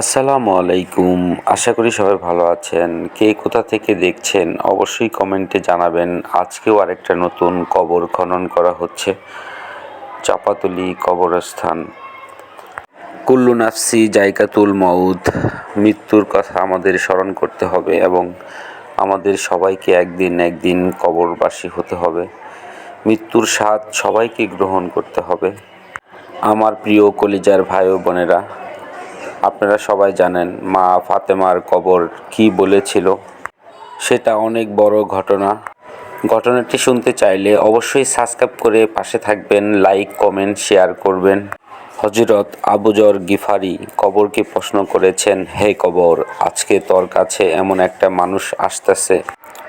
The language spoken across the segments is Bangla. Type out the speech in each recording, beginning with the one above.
আসসালামু আলাইকুম। আশা করি সবাই ভালো আছেন। কে কোথা থেকে দেখছেন, অবশ্যই কমেন্টে জানাবেন। আজকেও আরেকটা নতুন কবর খনন করা হচ্ছে। চাপাতলি কবরস্থান। কুল্লু নাফসি জায়কাতুল মউদ মৃত্যুর কথা আমাদের স্মরণ করতে হবে এবং আমাদের সবাইকে একদিন একদিন কবরবাসী হতে হবে। মৃত্যুর স্বাদ সবাইকে গ্রহণ করতে হবে। আমার প্রিয় কলিজার ভাই ও বোনেরা আপনারা সবাই জানেন মা ফাতেমার কবর কি বলেছিল? সেটা অনেক বড় ঘটনা। ঘটনাটি শুনতে চাইলে অবশ্যই সাবস্ক্রাইব করে পাশে থাকবেন, লাইক, কমেন্ট, শেয়ার করবেন। হজরত আবুজর গিফারি কবরকে প্রশ্ন করেছেন, হে কবর, আজকে তোর কাছে এমন একটা মানুষ আসতেছে।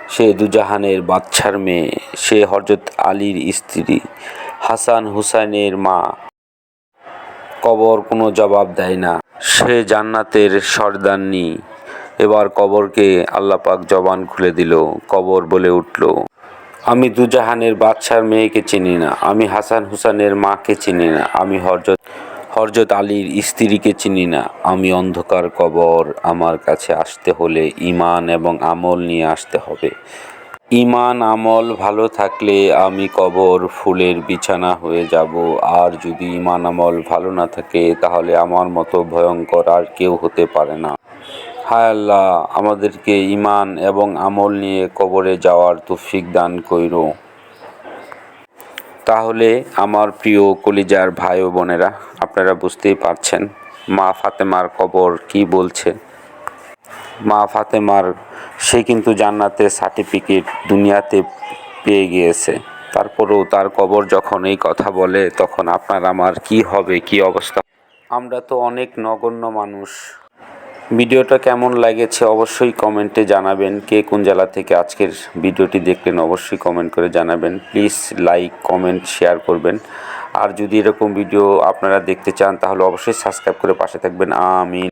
সে দুজাহানের বাচ্চার মেয়ে। সে হজরত আলীর স্ত্রী, হাসান হুসাইনের মা। কবর কোনো জবাব দেয় না। সে জান্নাতের সর্দান্নি এবার কবরকে আল্লাপাক জবান খুলে দিল, কবর বলে উঠল, আমি দুজাহানের বাদশার মেয়েকে চিনি না, আমি হাসান হুসানের মাকে চিনি না, আমি হরজত হরজত আলীর স্ত্রীকে চিনি না, আমি অন্ধকার কবর আমার কাছে আসতে হলে ইমান এবং আমল নিয়ে আসতে হবে। ইমান আমল ভালো থাকলে আমি কবর ফুলের বিছানা হয়ে যাব। আর যদি ইমান আমল ভালো না থাকে, তাহলে আমার মতো ভয়ঙ্কর আর কেউ হতে পারে না। হায় আল্লাহ, আমাদেরকে ইমান এবং আমল নিয়ে কবরে যাওয়ার তৌফিক দান কইর। তাহলে আমার প্রিয় কলিজার ভাই বোনেরা, আপনারা বুঝতেই পারছেন মা ফাতেমার কবর কি বলছে। মা ফাতেমার, সে কিন্তু জান্নাতের সার্টিফিকেট দুনিয়াতে পেয়ে গিয়েছে। তারপরেও তার কবর যখন এই কথা বলে, তখন আপনার আমার কি হবে, কি অবস্থা? আমরা তো অনেক নগণ্য মানুষ। ভিডিওটা কেমন লাগেছে অবশ্যই কমেন্টে জানাবেন। কে কোন জেলা থেকে আজকের ভিডিওটি দেখলেন অবশ্যই কমেন্ট করে জানাবেন। প্লিজ লাইক, কমেন্ট, শেয়ার করবেন। আর যদি এরকম ভিডিও আপনারা দেখতে চান, তাহলে অবশ্যই সাবস্ক্রাইব করে পাশে থাকবেন। আমি